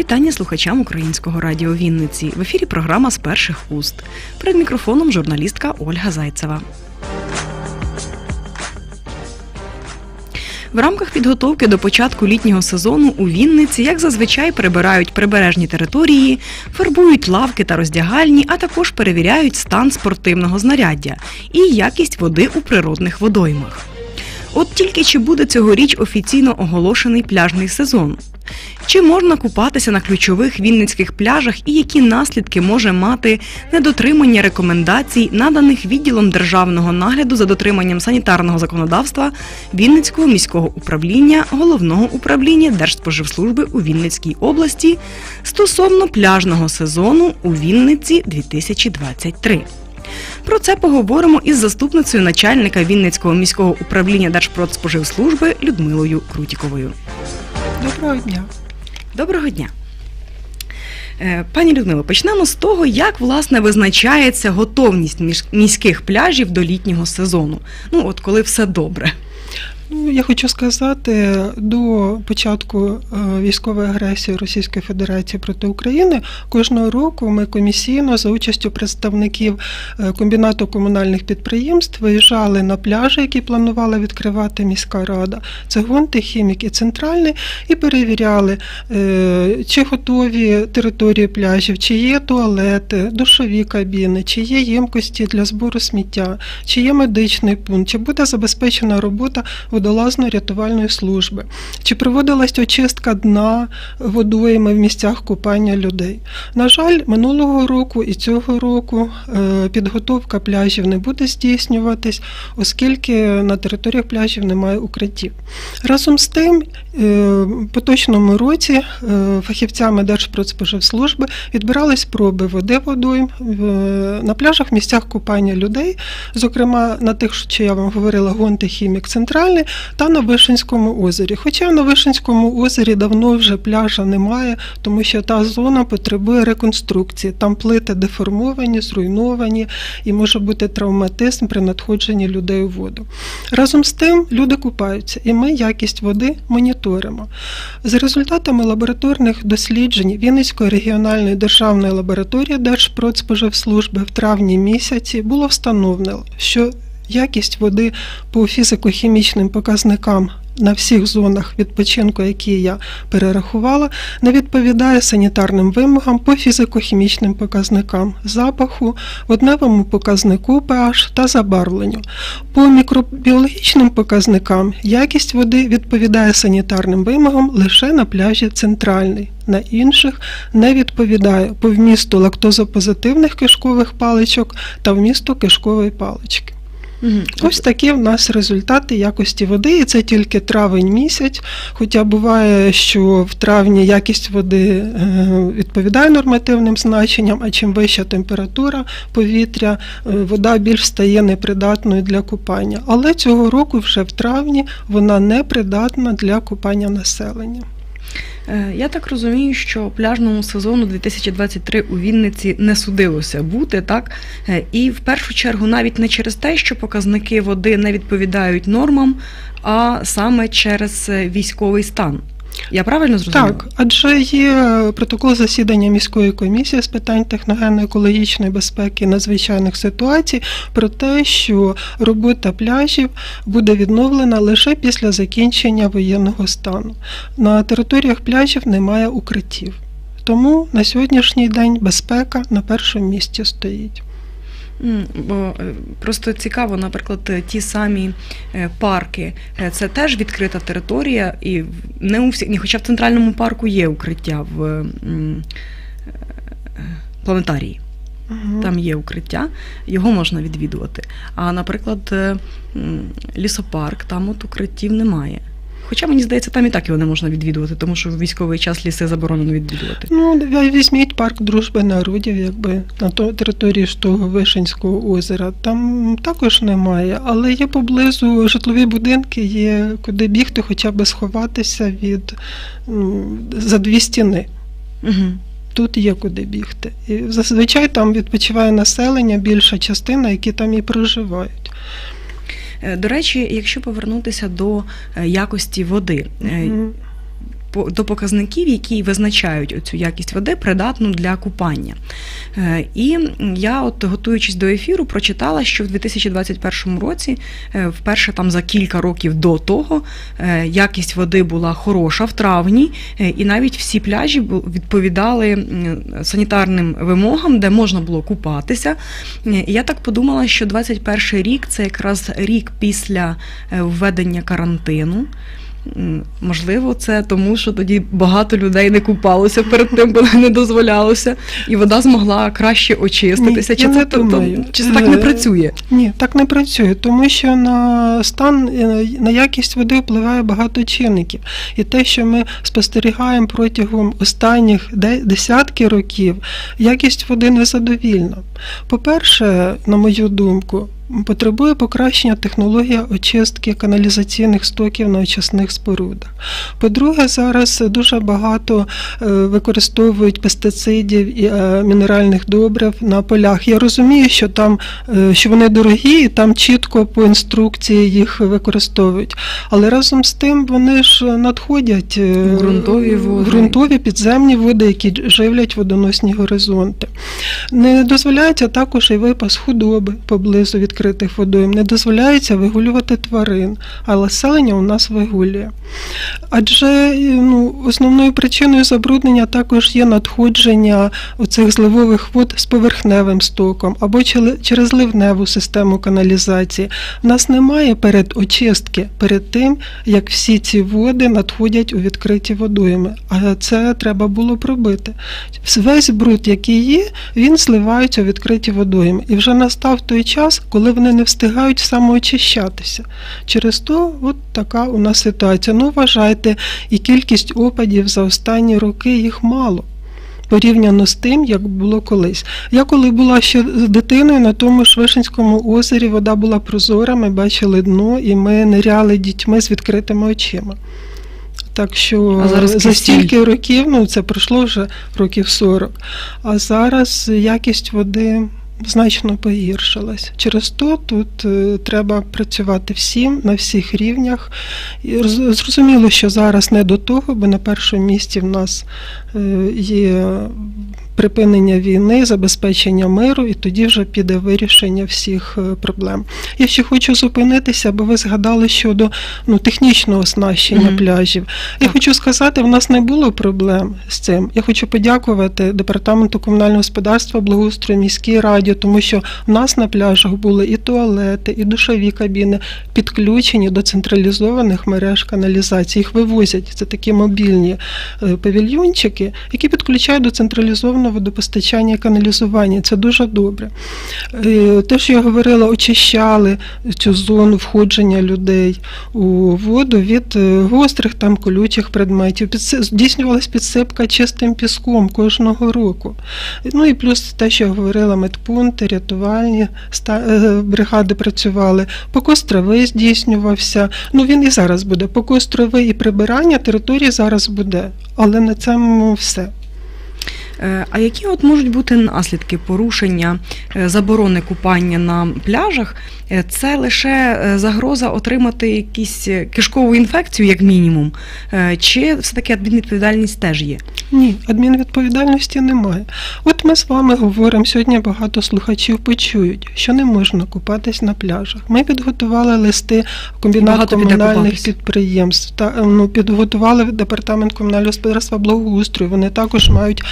Вітання слухачам українського радіо Вінниці. В ефірі програма з перших уст. Перед мікрофоном журналістка Ольга Зайцева. В рамках підготовки до початку літнього сезону у Вінниці, як зазвичай, прибирають прибережні території, фарбують лавки та роздягальні, а також перевіряють стан спортивного знаряддя і якість води у природних водоймах. От тільки чи буде цьогоріч офіційно оголошений пляжний сезон? Чи можна купатися на ключових вінницьких пляжах і які наслідки може мати недотримання рекомендацій, наданих відділом державного нагляду за дотриманням санітарного законодавства Вінницького міського управління головного управління Держспоживслужби у Вінницькій області стосовно пляжного сезону у Вінниці 2023? Про це поговоримо із заступницею начальника Вінницького міського управління Держпродспоживслужби Людмилою Крутіковою. Доброго дня. Доброго дня. Е, Пані Людмило, почнемо з того, як власне визначається готовність міських пляжів до літнього сезону. Ну, от коли все добре. Ну, я хочу сказати, до початку е, військової агресії Російської Федерації проти України кожного року ми комісійно за участю представників е, комбінату комунальних підприємств виїжджали на пляжі, які планувала відкривати міська рада. Це гонти, хімік і центральний, і перевіряли, е, чи готові території пляжів, чи є туалети, душові кабіни, чи є ємкості для збору сміття, чи є медичний пункт, чи буде забезпечена робота водолазно-рятувальної служби, чи проводилась очистка дна водойми в місцях купання людей. На жаль, минулого року і цього року е, підготовка пляжів не буде здійснюватись, оскільки на територіях пляжів немає укриттів. Разом з тим, е, в поточному році е, фахівцями Держпродспоживслужби відбирались проби води водойм на пляжах в місцях купання людей, зокрема на тих, що я вам говорила, Гонти Хімік Центральний та на Вишенському озері. Хоча на Вишенському озері давно вже пляжа немає, тому що та зона потребує реконструкції. Там плити деформовані, зруйновані і може бути травматизм при надходженні людей у воду. Разом з тим люди купаються, і ми якість води моніторимо. За результатами лабораторних досліджень Вінницької регіональної державної лабораторії Держпродспоживслужби в травні місяці було встановлено, що якість води по фізико-хімічним показникам на всіх зонах відпочинку, які я перерахувала, не відповідає санітарним вимогам по фізико-хімічним показникам запаху, водневому показнику pH та забарвленню. По мікробіологічним показникам якість води відповідає санітарним вимогам лише на пляжі центральний. На інших не відповідає по вмісту лактозопозитивних кишкових паличок та вмісту кишкової палички. Ось такі в нас результати якості води, і це тільки травень місяць. Хоча буває, що в травні якість води е, відповідає нормативним значенням, а чим вища температура повітря, е, вода більш стає непридатною для купання. Але цього року, вже в травні, вона не придатна для купання населення. Е, Я так розумію, що пляжному сезону 2023 у Вінниці не судилося бути, так? Е, І в першу чергу навіть не через те, що показники води не відповідають нормам, а саме через е, військовий стан. Я правильно зрозуміла? Так, адже є протокол засідання міської комісії з питань техногенно-екологічної безпеки надзвичайних ситуацій про те, що робота пляжів буде відновлена лише після закінчення воєнного стану. На територіях пляжів немає укриттів. Тому на сьогоднішній день безпека на першому місці стоїть. Е, просто цікаво, наприклад, ті самі е, парки. Е, Це теж відкрита територія, і не у всіх, хоча в центральному парку є укриття в планетарії. Мгм. Там є укриття, його можна відвідувати. А, наприклад, лісопарк, там от укриттів немає. Хоча мені здається, там і так його не можна відвідувати, тому що в військовий час ліси заборонено відвідувати. Ну, візьміть парк дружби народів, якби на то- території ж того Вишенського озера. Там також немає, але є поблизу житлові будинки, є куди бігти, хоча б сховатися від ну, за дві стіни. Угу. Тут є куди бігти. І зазвичай там відпочиває населення, більша частина, які там і проживають. До речі, якщо повернутися до е, якості води, е, по- до показників, які визначають оцю якість води, придатну для купання. Е, І я, от готуючись до ефіру, прочитала, що в 2021 році, е, вперше там за кілька років до того, е, якість води була хороша в травні, і навіть всі пляжі відповідали санітарним вимогам, де можна було купатися. І я так подумала, що 21 рік це якраз рік після введення карантину. Можливо, це тому, що тоді багато людей не купалося перед тим, бо не дозволялося, і вода змогла краще очиститися. Ні, чи, це, не то- то- чи це так не Е, працює? Ні, так не працює, тому що на стан е, на якість води впливає багато чинників. І те, що ми спостерігаємо протягом останніх де- десятки років, якість води незадовільна. По-перше, на мою думку, потребує покращення технологія очистки каналізаційних стоків на очисних спорудах. По-друге, зараз дуже багато е, використовують пестицидів і е, мінеральних добрив на полях. Я розумію, що там е, що вони дорогі, і там чітко по інструкції їх використовують. Але разом з тим вони ж надходять ґрунтові води. ґрунтові підземні води, які живлять водоносні горизонти. Не дозволяється також і випас худоби поблизу відкритих водойм. Не дозволяється вигулювати тварин, а населення у нас вигулює. Адже е, ну, основною причиною забруднення також є надходження оцих зливових вод з поверхневим стоком або через ливневу систему каналізації. У нас немає перед очистки перед тим, як всі ці води надходять у відкриті водойми. А це треба було б робити. Весь бруд, який є, він зливається у відкриті водойми. І вже настав той час, коли вони не встигають самоочищатися. Через то от така у нас ситуація. Ну, вважайте, і кількість опадів за останні роки їх мало. Порівняно з тим, як було колись. Я коли була ще дитиною на тому ж Вишенському озері, вода була прозора, ми бачили дно і ми ниряли дітьми з відкритими очима. Так що А зараз за стільки років, ну це пройшло вже років 40, а зараз якість води значно погіршилась. Через то тут е, треба працювати всім на всіх рівнях. І зрозуміло, що зараз не до того, бо на першому місці в нас е, є припинення війни, забезпечення миру, і тоді вже піде вирішення всіх е, проблем. Я ще хочу зупинитися, бо ви згадали щодо ну, технічного оснащення Мгм. пляжів. Я Так. хочу сказати, в нас не було проблем з цим. Я хочу подякувати департаменту комунального господарства, благоустрою міській раді, тому що в нас на пляжах були і туалети, і душові кабіни підключені до централізованих мереж каналізації. Їх вивозять. Це такі мобільні е, павільйончики, які підключають до централізованого водопостачання і каналізування. Це дуже добре. Е, Те, що я говорила, очищали цю зону входження людей у воду від е, гострих там колючих предметів. Здійснювалась підсипка чистим піском кожного року. Ну і плюс те, що я говорила, медпункти, рятувальні е, бригади працювали. Покос трави здійснювався. Ну він і зараз буде. Покос трави і прибирання території зараз буде. Але на цьому все. Е, А які от можуть бути наслідки порушення е, заборони купання на пляжах? Е, Це лише загроза отримати якусь е, кишкову інфекцію, як мінімум, чи все-таки адмінвідповідальність теж є? Ні, адмінвідповідальності немає. От ми з вами говоримо, сьогодні багато слухачів почують, що не можна купатись на пляжах. Ми підготували листи в комбінат Багато комунальних підприємств. Та, ну, підготували в департамент комунального господарства благоустрою. Вони також мають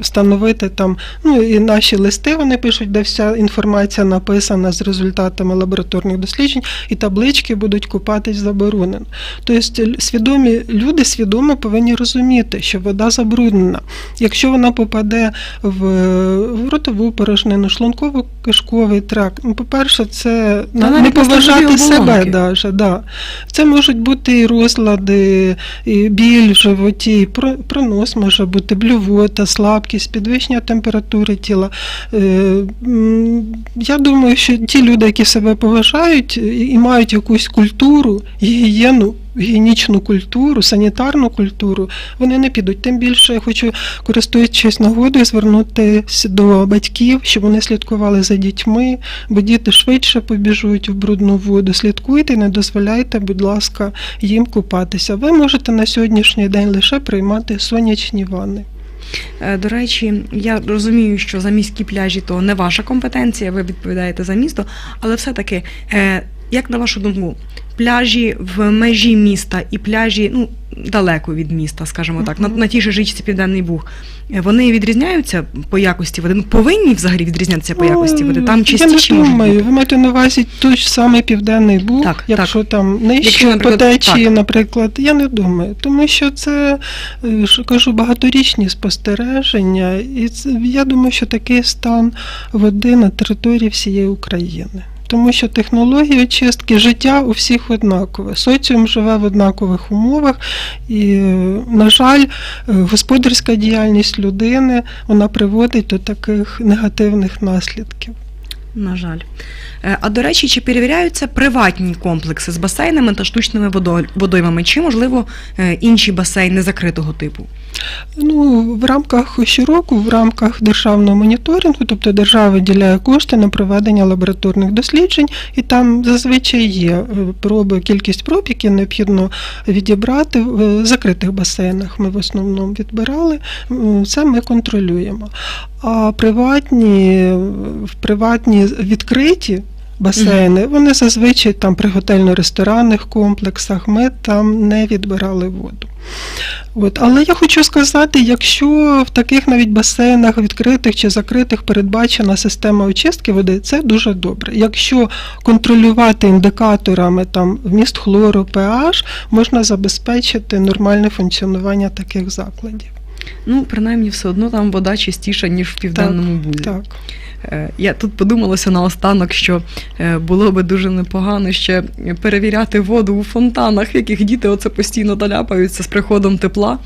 встановити там, ну і наші листи вони пишуть, де вся інформація написана з результатами лабораторних досліджень, і таблички будуть купатись заборонено. Тобто свідомі люди свідомо повинні розуміти, що вода забруднена. Якщо вона попаде в, ротову порожнину, шлунково-кишковий тракт, ну, по-перше, це Та не поважати себе. Даже, да. Це можуть бути і розлади, і біль в животі, і про- пронос може бути, блювота, відчувається слабкість, підвищення температури тіла. Е, Я думаю, що ті люди, які себе поважають і мають якусь культуру, гігієну, гігієнічну культуру, санітарну культуру, вони не підуть. Тим більше я хочу, користуючись нагодою, звернутися до батьків, щоб вони слідкували за дітьми, бо діти швидше побіжуть в брудну воду. Слідкуйте, не дозволяйте, будь ласка, їм купатися. Ви можете на сьогоднішній день лише приймати сонячні ванни. Е, До речі, я розумію, що за міські пляжі то не ваша компетенція, ви відповідаєте за місто, але все-таки, е, як на вашу думку, пляжі в межі міста і пляжі ну, далеко від міста, скажімо так, на, на тій же річці Південний Буг, е, вони відрізняються по якості води? Ну, повинні взагалі відрізнятися по якості води? Там чистіші Я не можуть думаю, бути? ви маєте на увазі той ж самий південний буг, Так, якщо там нижче Якщо, по наприклад, течії, так. наприклад, я не думаю, тому що це е, що кажу багаторічні спостереження, і це, я думаю, що такий стан води на території всієї України. Тому що технології очистки життя у всіх однакове. Соціум живе в однакових умовах, і, на жаль, е, господарська діяльність людини вона приводить до таких негативних наслідків. На жаль. Е, А до речі, чи перевіряються приватні комплекси з басейнами та штучними водо- водоймами, чи, можливо, е, інші басейни закритого типу? Ну, в рамках щороку, в рамках державного моніторингу, тобто держава виділяє кошти на проведення лабораторних досліджень, і там зазвичай є е, проби, кількість проб, які необхідно відібрати в закритих басейнах. Ми в основному відбирали, це ми контролюємо. А приватні, в приватні відкриті. Басейни, вони зазвичай там при готельно-ресторанних комплексах, ми там не відбирали воду. От. Але я хочу сказати, якщо в таких навіть басейнах відкритих чи закритих передбачена система очистки води, це дуже добре. Якщо контролювати індикаторами там вміст хлору, pH, можна забезпечити нормальне функціонування таких закладів. Ну, принаймні, все одно там вода чистіша, ніж в південному бузі. Так. Е, Я тут подумалося наостанок, що е, було би дуже непогано ще перевіряти воду у фонтанах, в яких діти оце постійно доляпаються з приходом тепла.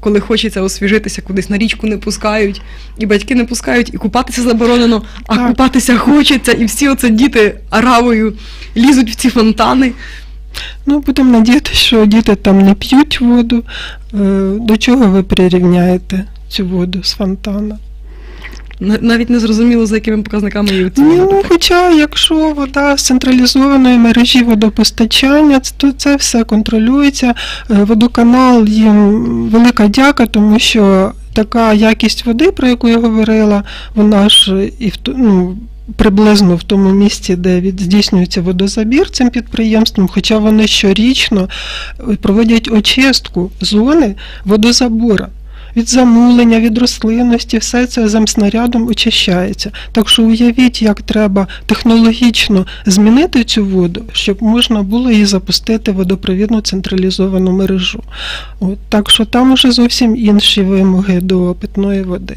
Коли хочеться освіжитися, кудись на річку не пускають, і батьки не пускають, і купатися заборонено, а Так. купатися хочеться, і всі оце діти аравою лізуть в ці фонтани. Ну, будемо надіятися, що діти там не п'ють воду. Е, До чого ви прирівняєте цю воду з фонтана? Навіть не зрозуміло, за якими показниками її Ні, оцінювати. ну, хоча, якщо вода з централізованої мережі водопостачання, то це все контролюється. Е, Водоканал їм велика дяка, тому що така якість води, про яку я говорила, вона ж і в ну, приблизно в тому місці, де від, здійснюється водозабір цим підприємством, хоча вони щорічно е, проводять очистку зони водозабора. Від замулення, від рослинності, все це земснарядом очищається. Так що уявіть, як треба технологічно змінити цю воду, щоб можна було її запустити в водопровідну централізовану мережу. От, так що там уже зовсім інші вимоги до питної води.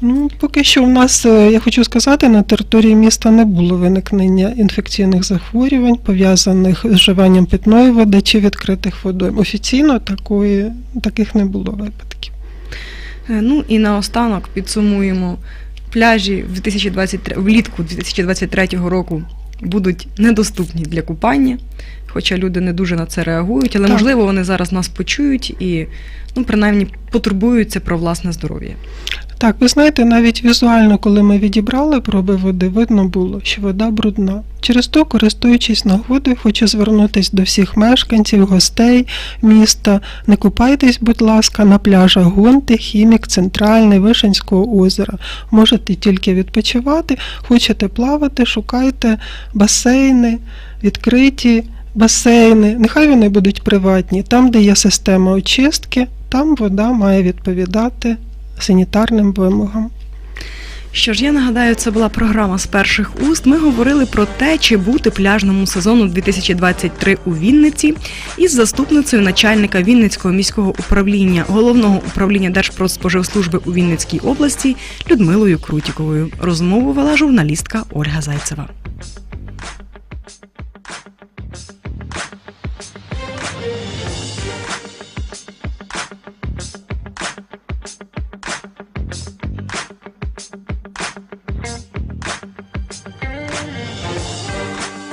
Ну, поки що у нас, е, я хочу сказати, на території міста не було виникнення інфекційних захворювань, пов'язаних з вживанням питної води чи відкритих водойм. Офіційно такої, таких не було випадків. Е, Ну і наостанок підсумуємо. Пляжі в 2023, влітку 2023 року будуть недоступні для купання, хоча люди не дуже на це реагують, але Так. можливо вони зараз нас почують і ну, принаймні потурбуються про власне здоров'я. Так, ви знаєте, навіть візуально, коли ми відібрали проби води, видно було, що вода брудна. Через то, користуючись нагодою, хочу звернутися до всіх мешканців, гостей міста. Не купайтесь, будь ласка, на пляжах Гонти, Хімік, Центральний, Вишенського озера. Можете тільки відпочивати, хочете плавати, шукайте басейни, відкриті басейни. Нехай вони будуть приватні. Там, де є система очистки, там вода має відповідати санітарним вимогам. Що ж, я нагадаю, це була програма з перших уст. Ми говорили про те, чи бути пляжному сезону 2023 у Вінниці із заступницею начальника Вінницького міського управління головного управління Держпродспоживслужби у Вінницькій області Людмилою Крутіковою. Розмову вела журналістка Ольга Зайцева.